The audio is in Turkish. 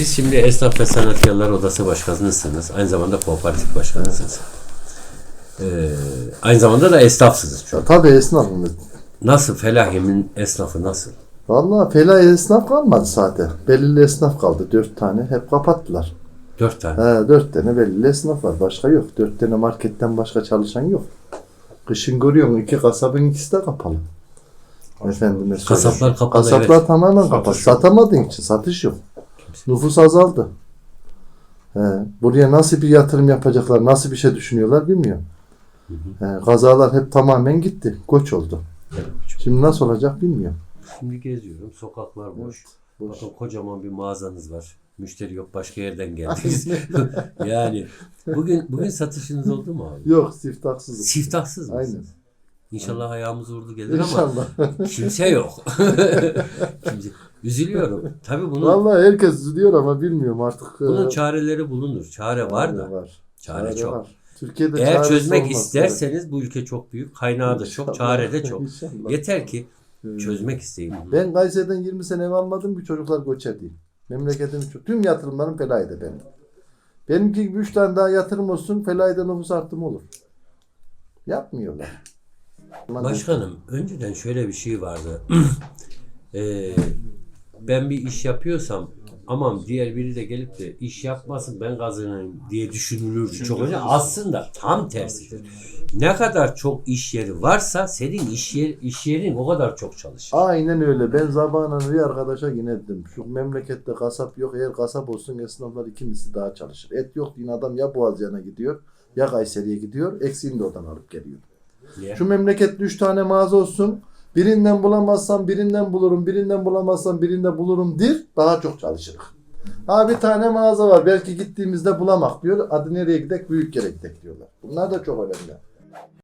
Siz şimdi Esnaf ve Sanatkarlar Odası Başkanısınız. Aynı zamanda kooperatif başkanısınız. Ee, aynı zamanda da esnafsınız. Ya, tabii esnafım. Nasıl? Felahim'in esnafı nasıl? Vallahi fela esnaf kalmadı zaten. Belirli esnaf kaldı. Dört tane. Hep kapattılar. Dört tane. He, dört tane belirli esnaf var. Başka yok. Dört tane marketten başka çalışan yok. Kışın görüyorsun iki kasabın ikisi de kapalı. Efendime söyleyeyim. Kasaplar kapalı, Kasaplar evet. tamamen kapalı. Satamadığın için satış yok. Nüfus azaldı. He, buraya nasıl bir yatırım yapacaklar, nasıl bir şey düşünüyorlar bilmiyorum. He, kazalar hep tamamen gitti. Göç oldu. Şimdi nasıl olacak bilmiyorum. Şimdi geziyorum. Sokaklar boş. boş. Bakın kocaman bir mağazanız var. Müşteri yok. Başka yerden geldiniz. yani bugün bugün satışınız oldu mu abi? Yok siftahsızlık. Siftahsız mısınız? Aynen. İnşallah ayağımız vurdu gelir ama İnşallah. kimse yok. kimse. Üzülüyorum. Tabii bunun Vallahi herkes diyor ama bilmiyorum artık. bunun e, çareleri bulunur. Çare var da. Var. Çare çok. var. Türkiye'de Eğer çaresi çözmek olmaz. isterseniz bu ülke çok büyük. Kaynağı da çok, çare de çok. İnşallah. Yeter ki Ee, çözmek isteyin. Ben Kayseri'den 20 sene ev almadım ki çocuklar göçer değil. Memleketim çok. Tüm yatırımlarım felaydı benim. Benimki gibi 3 tane daha yatırım olsun felayda nüfus artımı olur. Yapmıyorlar. Başkanım önceden şöyle bir şey vardı. Ee, ben bir iş yapıyorsam aman diğer biri de gelip de iş yapmasın ben kazanayım diye düşünülürdü çok önce. Aslında tam tersidir. Ne kadar çok iş yeri varsa senin iş, yer, iş yerin o kadar çok çalışır. Aynen öyle. Ben zamanında bir arkadaşa yine dedim. Şu memlekette kasap yok. Eğer kasap olsun esnaflar ikimizi daha çalışır. Et yok yine adam ya Boğaziyan'a gidiyor ya Kayseri'ye gidiyor. Eksiğini de oradan alıp geliyor. Niye? Şu memlekette 3 tane mağaza olsun. Birinden bulamazsam birinden bulurum, birinden bulamazsam birinde bulurum dir. Daha çok çalışırız. Ha bir tane mağaza var. Belki gittiğimizde bulamak diyor. Adı nereye gidek? Büyük gidek diyorlar. Bunlar da çok önemli.